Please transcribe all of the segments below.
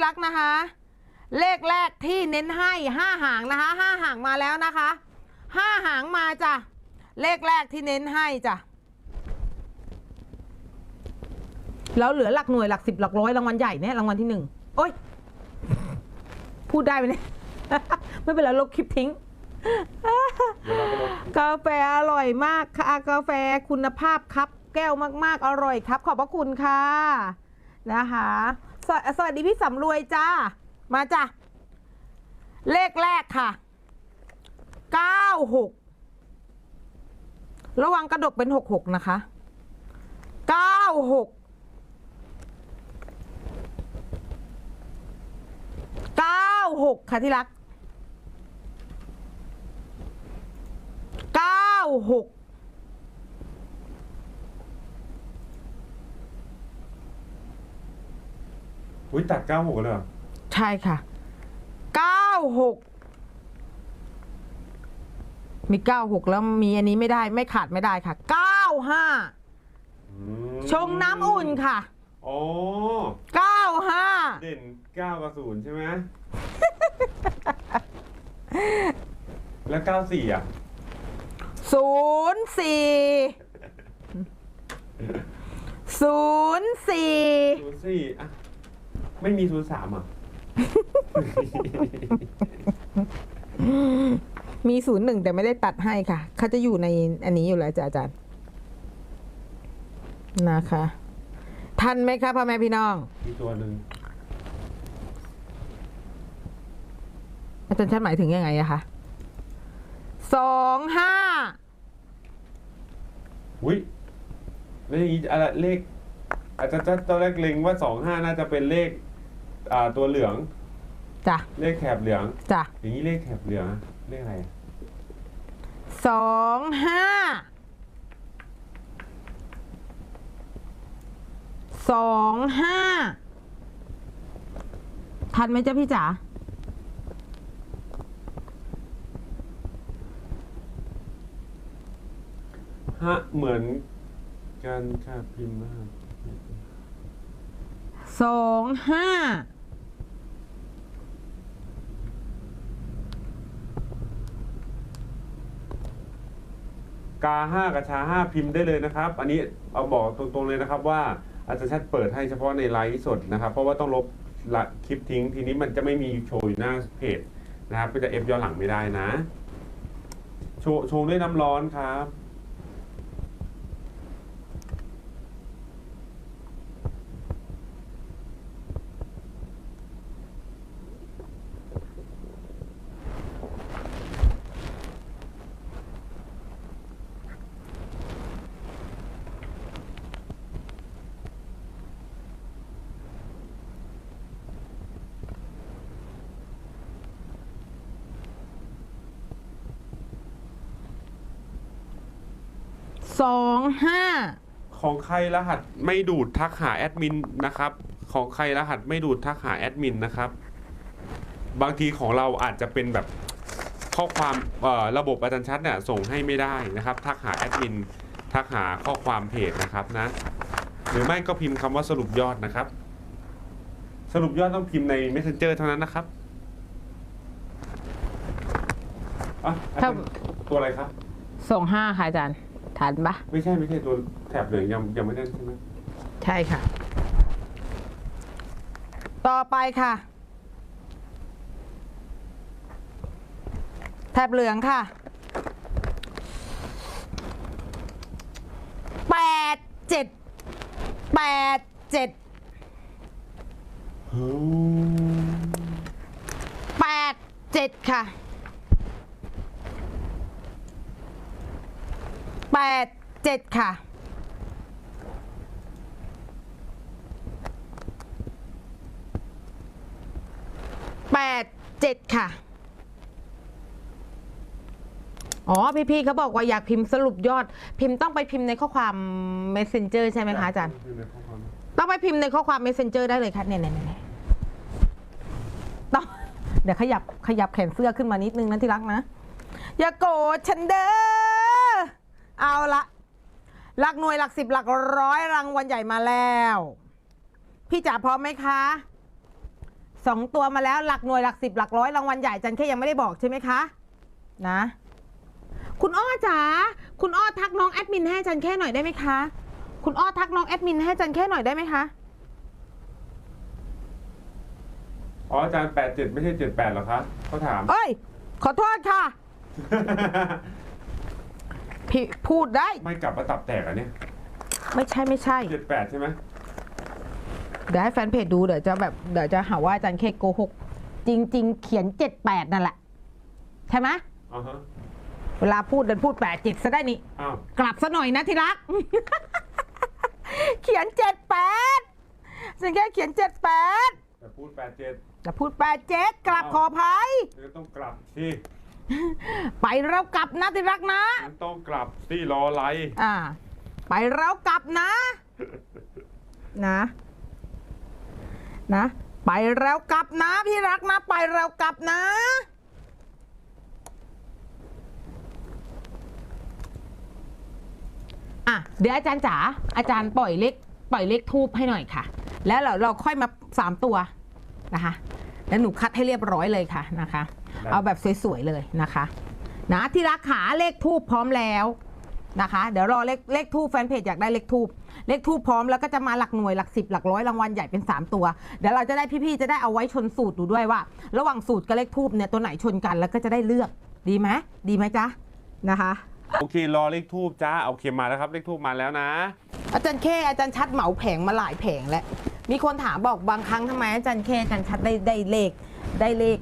ที่รักนะคะ เลขแรกที่เน้นให้ห้าหางนะคะห้าหางมาแล้วนะคะห้าหางมาจ้ะเลขแรกที่เน้นให้จ้ะแล้วเหลือหลักหน่วยหลักสิบหลักร้อยรางวัลใหญ่เนี่ยรางวัลที่หนึ่งโอ้ยพูดได้ไหมเนี่ยไม่เป็นไรลบคลิปทิ้งกาแฟอร่อยมากค่ะกาแฟคุณภาพครับ แก้วมาก ๆ อร่อยครับ ขอบพระคุณค่ะนะคะ สวัสดีพี่สำรวยจ้า มาจ้ะ เลขแรกค่ะ96ระวังกระดกเป็น66นะคะ96 96ค่ะที่รัก เก้าหก อุ้ยตัดเก้าหกเลยเหรอใช่ค่ะเก้าหกมีเก้าหกแล้วมีอันนี้ไม่ได้ไม่ขาดไม่ได้ค่ะเก้าห้าอืมชงน้ำอุ่นค่ะอ๋อเก้าห้าเด่นเก้ากับศูนย์ใช่ไหม แล้วเก้าสี่อะ ศูนย์สี่ศูนย์สี่ศูนย์สี่อะ ไม่มีศูนย์สามอะ มีศูนย์หนึ่งแต่ไม่ได้ตัดให้ค่ะเขาจะอยู่ในอันนี้อยู่แล้วจ้ะอาจารย์นะคะ ทันไหมคะพ่อแม่พี่น้อง มีตัวหนึ่งอาจารย์ชัดหมายถึงยังไงอะคะสองห้าอุ้ยแล้วอย่างนี้อะไรเลขอาจจะจะตอนแรกเล็งว่าสองห้าน่าจะเป็นเลข อ่าตัวเหลือง จ้ะเลขแถบเหลือง จ้ะอย่างนี้เลขแถบเหลืองอะเลขอะไรอะสองห้าสองห้าทันไหมจ๊ะพี่จ๋าฮะเหมือนกันค่ะพิมพ์มาก สองห้ากาห้ากับชาห้าพิมพ์ได้เลยนะครับ อันนี้เอาบอกตรงๆเลยนะครับว่าอาจารย์ชัดเปิดให้เฉพาะในไลฟ์สดนะครับ เพราะว่าต้องลบละคลิปทิ้ง ทีนี้มันจะไม่มีโชว์อยู่หน้าเพจนะครับก็จะเอฟย้อนหลังไม่ได้นะ โชว์โชว์ด้วยน้ำร้อนครับ สองห้าของใครรหัสไม่ดูดทักหาแอดมินนะครับ ของใครรหัสไม่ดูดทักหาแอดมินนะครับ บางทีของเราอาจจะเป็นแบบข้อความเอ่อระบบอาจารย์ชัดเนี่ยส่งให้ไม่ได้นะครับ ทักหาแอดมินทักหาข้อความเพจนะครับนะ หรือไม่ก็พิมพ์คำว่าสรุปยอดนะครับ สรุปยอดต้องพิมพ์ใน Messenger เท่านั้นนะครับอะอาจารย์ตัวอะไรครับสองห้าค่ะอาจารย์ ทันปะไม่ใช่ไม่ใช่ตัวแถบเหลืองยังยังไม่ได้ใช่ไหมใช่ค่ะ ต่อไปค่ะ แถบเหลืองค่ะแปดเจ็ดแปดเจ็ดแปดเจ็ดค่ะ แปดเจ็ดค่ะ แปดเจ็ดค่ะ อ๋อ พี่ๆเขาบอกว่าอยากพิมพ์สรุปยอด พิมพ์ต้องไปพิมพ์ในข้อความ messenger ใช่ไหมคะอาจารย์ ต้องไปพิมพ์ในข้อความ messenger ได้เลยค่ะเนี่ยเนี่ยเนี่ยต้องเดี๋ยวขยับขยับแขนเสื้อขึ้นมานิดนึงนะที่รักนะ อย่าโกรธฉันเด้อ เอาละหลักหน่วยหลักสิบหลักร้อยรางวัลใหญ่มาแล้ว พี่จ๋าพร้อมไหมคะสองตัวมาแล้วหลักหน่วยหลักสิบหลักร้อยรางวัลใหญ่อาจันแค่ยังไม่ได้บอกใช่ไหมคะ นะ คุณอ้อจ๋าคุณอ้อทักน้องแอดมินให้อาจันแค่หน่อยได้ไหมคะ คุณอ้อทักน้องแอดมินให้อาจันแค่หน่อยได้ไหมคะอ๋ออาจารย์แปดเจ็ดไม่ใช่เจ็ดแปดหรอครับเขาถาม เอ้ย ขอโทษค่ะ พี่พูดได้ ไม่กลับมาตับแตกอะเนี่ยไม่ใช่ไม่ใช่ เจ็ดแปดใช่ไหมเดี๋ยวให้แฟนเพจดูเดี๋ยวจะแบบเดี๋ยวจะหาว่าอาจารย์เคโกหก จริง ๆ เขียนเจ็ดแปดนั่นแหละ ใช่ไหมอ่าฮะเวลาพูดเดินพูดแปดจิตซะได้นี่ อ้าวกลับซะหน่อยนะที่รัก เขียนเจ็ดแปดฉันแค่เขียนเจ็ดแปดแต่พูดแปดเจ็ดแต่พูดแปดเจ็ดกลับขออภัย เธอต้องกลับที่ ไปเรากลับนะที่รักนะ มันต้องกลับที่รออะไรอ่า ไปเรากลับนะ นะ นะ ไปแล้วกลับนะพี่รักนะ ไปแล้วกลับนะ อะ เดี๋ยวอาจารย์จ๋าอาจารย์ปล่อยเลขปล่อยเลขทูบให้หน่อยค่ะ แล้วเราเราค่อยมาสามตัวนะคะ แล้วหนูคัดให้เรียบร้อยเลยค่ะนะคะได้ เอาแบบสวยๆเลยนะคะนะที่รักขาเลขทูบพร้อมแล้วนะคะ เดี๋ยวรอเลขเลขทูบแฟนเพจอยากได้เลขทูบเลขทูบพร้อมแล้วก็จะมาหลักหน่วยหลักสิบหลักร้อยรางวัลใหญ่เป็น 3 ตัว เดี๋ยวเราจะได้พี่ๆจะได้เอาไว้ชนสูตรดูด้วยว่า ระหว่างสูตรกับเลขทูบเนี่ยตัวไหนชนกันแล้วก็จะได้เลือกดีไหมดีไหมจ๊ะนะคะโอเครอเลขทูบจ้าโอเคมาแล้วครับเลขทูบมาแล้วนะ อาจารย์เคอาจารย์ชัดเหมาแผงมาหลายแผงแล้วมีคนถามบอกบางครั้งทำไมอาจารย์เคอาจารย์ชัดได้ได้เลขได้เลข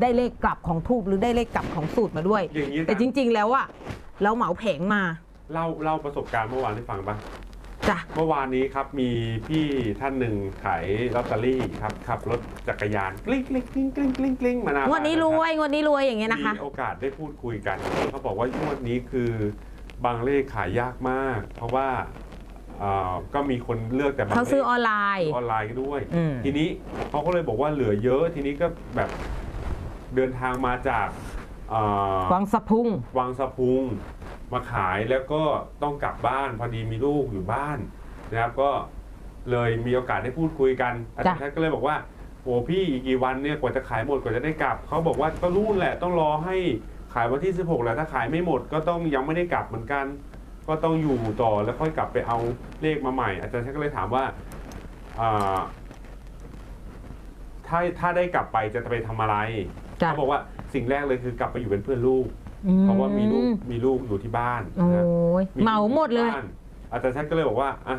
ได้เลขกลับของทูบหรือได้เลขกลับของสูตรมาด้วย อย่างนี้นะแต่จริง ๆ แล้วอะเราเหมาแผงมาเล่าเล่าประสบการณ์เมื่อวานให้ฟังบ้างจ้ะเมื่อวานนี้ครับมีพี่ท่านหนึ่งขายลอตเตอรี่ครับขับรถจักรยานกลิ้งกลิ้งกลิ้งกลิ้งกลิ้งกลิ้งมาหนางวดนี้รวยงวดนี้รวยอย่างเงี้ยนะคะ มีโอกาสได้พูดคุยกันเขาบอกว่างวดนี้คือบางเลขขายยากมาก เพราะว่าเอ่อก็มีคนเลือกแต่บางเขาซื้ออลขอนไลน์ ออนไลน์ด้วย อืม ทีนี้เขาก็เลยบอกว่าเหลือเยอะทีนี้ก็แบบ เดินทางมาจากเอ่อวังสะพุง วังสะพุงมาขายแล้วก็ต้องกลับบ้านพอดีมีลูกอยู่บ้านนะครับก็เลยมีโอกาสได้พูดคุยกันอาจารย์จ้ะชัดก็เลยบอกว่าโอ้พี่อีกกี่วันเนี่ยกว่าจะขายหมดกว่าจะได้กลับเขาบอกว่าก็รุ่นแหละต้องรอให้ขายวันที่ 16แหละถ้าขายไม่หมดก็ต้องยังไม่ได้กลับเหมือนกัน ก็ต้องอยู่ต่อแล้วค่อยกลับไปเอาเลขมาใหม่ อาจารย์ชัดก็เลยถามว่าอ่าถ้าถ้าได้กลับไปจะไปทำอะไร จ้ะ เขาบอกว่าสิ่งแรกเลยคือกลับไปอยู่เป็นเพื่อนลูก อืเพราะว่ามีลูกมีลูกอยู่ที่บ้านโอ้นะยเหมาหมดเลย บ้านอาจารย์ชัดก็เลยบอกว่าอะ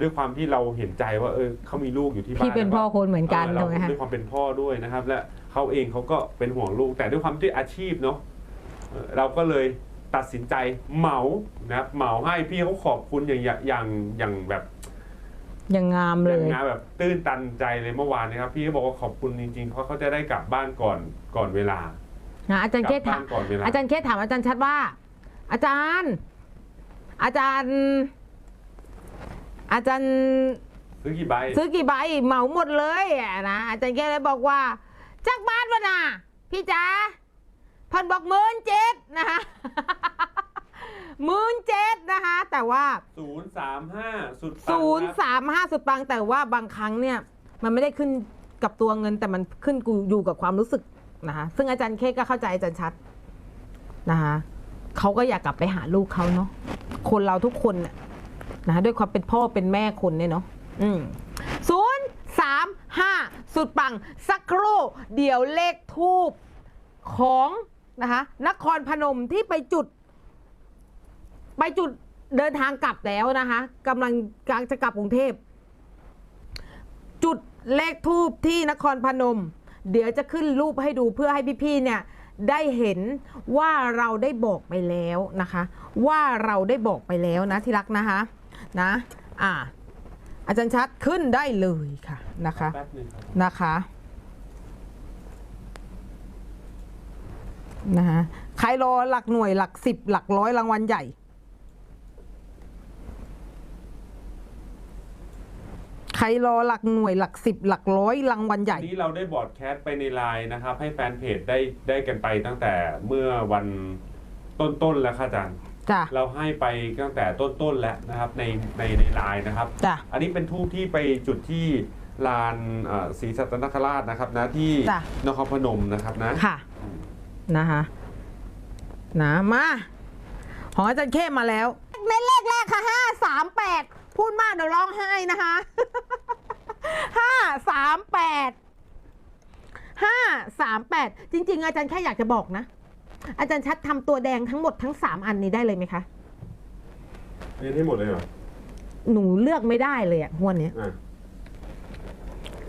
ด้วยความที่เราเห็นใจว่าเออเขามีลูกอยู่ที่บ้านพี่เป็นพ่อคนเหมือนกันเออถูเรากไหมคะด้วยความเป็นพ่อด้วยนะครับ และเขาเองเขาก็เป็นห่วงลูก แต่ด้วยความที่อาชีพเนาะเออเราก็เลยตัดสินใจเหมานะครับเหมาให้พี่เขาขอบคุณอย่างอย่างอย่างแบบ ยังงามเลอย่างยงานแบบตื้นตันใจเลยเมื่อวานนะครับ พี่ก็บอกว่าขอบคุณจริงๆ เพราะเขาจะได้กลับบ้านก่อนก่อนเวลานะอาจารย์กเคลัสถาบ้ามนก่อนเวลาอาจารย์เคสถามอาจารย์ชัดว่า อาจารย์ อาจารย์ อาจารย์ ซื้อกี่ใบซื้อกี่ใบเหมาหมดเลยอะนะอาจารย์แกเลยบอกว่าจักบ้านวะน่ะพี่จ๋าเพันบอกหมื่นเจ็ดนะคะ หมื่นเจ็ดนะคะ แต่ว่า ศูนย์สามห้าสุดปังศูนย์ครับสามห้าสุดปังแต่ว่าบางครั้งเนี่ยมันไม่ได้ขึ้นกับตัวเงินแต่มันขึ้นกูอยู่กับความรู้สึกนะคะซึ่งอาจารย์เคก็เข้าใจอาจารย์ชัดนะคะเขาก็อยากกลับไปหาลูกเขาเนาะคนเราทุกคนน่ะนะคะด้วยความเป็นพ่อเป็นแม่คนเนี่ยเนาะอืมศูนย์สามห้าสุดปังสักครู่เดี๋ยวเลขทูบของนะคะนครพนมที่ไปจุด ไปจุดเดินทางกลับแล้วนะคะกำลังกำลังจะกลับกรุงเทพ จุดเลขทูบที่นครพนม เดี๋ยวจะขึ้นรูปให้ดูเพื่อให้พี่ๆเนี่ยได้เห็นว่าเราได้บอกไปแล้วนะคะ ว่าเราได้บอกไปแล้วนะที่รักนะคะนะอ่าอาจารย์ชัดขึ้นได้เลยค่ะนะคะนะคะนะคะใครรอหลักหน่วยหลักสิบหลักร้อยรางวัลใหญ่ ใค รรอหลักหน่วยหลักสิบหลักร้อยรางวัลใหญ่วันนี้เราได้บอร์ดแคสต์ไปในไลน์นะครับ ให้แฟนเพจได้ได้กันไปตั้งแต่เมื่อวันต้นๆแล้วค่ะอาจารย์จ้ะ เราให้ไปตั้งแต่ต้นๆแล้วนะครับในในในไลน์นะครับ จ้ะ อันนี้เป็นทูบที่ไปจุดที่ลานเอ่อศรีสัตนคราชนะครับนะที่จ้ะ นครพนมนะครับนะ ค่ะนะคะนะมาของอาจารย์เข้มมาแล้วเน้นเลขแรกค่ะห้าสามแปด พูดมากเดี๋ยวร้องไห้นะคะห้าสามแปดห้าสามแปดจริง ๆ อาจารย์แค่อยากจะบอกนะ อาจารย์ชัดทำตัวแดงทั้งหมดทั้งสามอันนี้ได้เลยไหมคะเรียนให้หมดเลยเหรอหนูเลือกไม่ได้เลยอะงวดเนี้ยอะ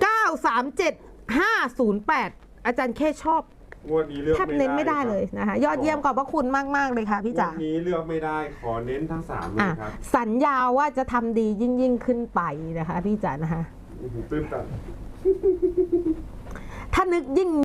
เก้าสามเจ็ดห้าศูนย์แปดอาจารย์แค่ชอบ งวดนี้เลือกแทบเน้นไม่ได้เลยนะคะ ยอดเยี่ยมขอบพระคุณมาก ๆ เลยค่ะพี่งจ๋าวดนี้เลือกไม่ได้ขอเน้นทั้งสามเลอะยครับ สัญญาว่าจะทำดียิ่งยิ่งๆขึ้นไปนะคะ พี่จ๋านะคะอื้อหือตื้นตัน ถ้านึกยิ่ง